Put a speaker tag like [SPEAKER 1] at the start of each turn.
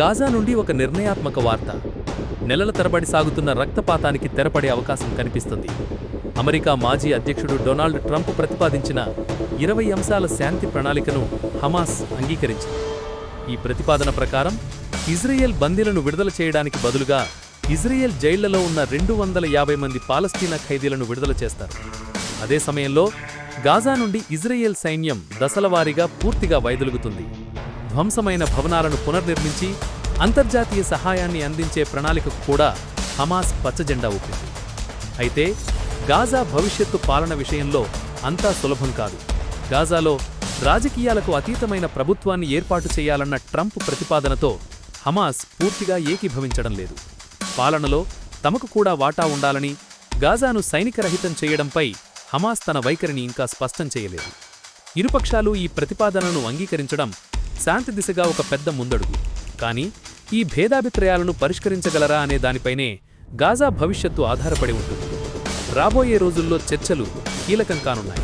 [SPEAKER 1] Gaza నుండి ఒక నిర్ణయాత్మక వార్త. నెలల తరబడి సాగుతున్న రక్తపాతానికి తెరపడే అవకాశం కనిపిస్తుంది. అమెరికా మాజీ అధ్యక్షుడు డొనాల్డ్ ట్రంప్ ప్రతిపాదించిన ఇరవై అంశాల శాంతి ప్రణాళికను హమాస్ అంగీకరించింది. ఈ ప్రతిపాదన ప్రకారం ఇజ్రాయెల్ బందీలను విడుదల చేయడానికి బదులుగా ఇజ్రాయెల్ జైళ్ళలో ఉన్న రెండు వందల యాభై మంది పాలస్తీనా ఖైదీలను విడుదల చేస్తారు. అదే సమయంలో గాజా నుండి ఇజ్రాయెల్ సైన్యం దశలవారీగా పూర్తిగా వైదొలుగుతుంది. ధ్వంసమైన భవనాలను పునర్నిర్మించి అంతర్జాతీయ సహాయాన్ని అందించే ప్రణాళికకు కూడా హమాస్ పచ్చజెండా ఊపింది. అయితే గాజా భవిష్యత్తు పాలన విషయంలో అంతా సులభం కాదు. గాజాలో రాజకీయాలకు అతీతమైన ప్రభుత్వాన్ని ఏర్పాటు చేయాలన్న ట్రంప్ ప్రతిపాదనతో హమాస్ పూర్తిగా ఏకీభవించడం లేదు. పాలనలో తమకు కూడా వాటా ఉండాలని గాజాను సైనికరహితం చేయడంపై హమాస్ తన వైఖరిని ఇంకా స్పష్టం చేయలేదు. ఇరుపక్షాలు ఈ ప్రతిపాదనను అంగీకరించడం శాంతి దిశగా ఒక పెద్ద ముందడుగు. కానీ ఈ భేదాభిప్రాయాలను పరిష్కరించగలరా అనే దానిపైనే గాజా భవిష్యత్తు ఆధారపడి ఉంటుంది. రాబోయే రోజుల్లో చర్చలు కీలకం కానున్నాయి.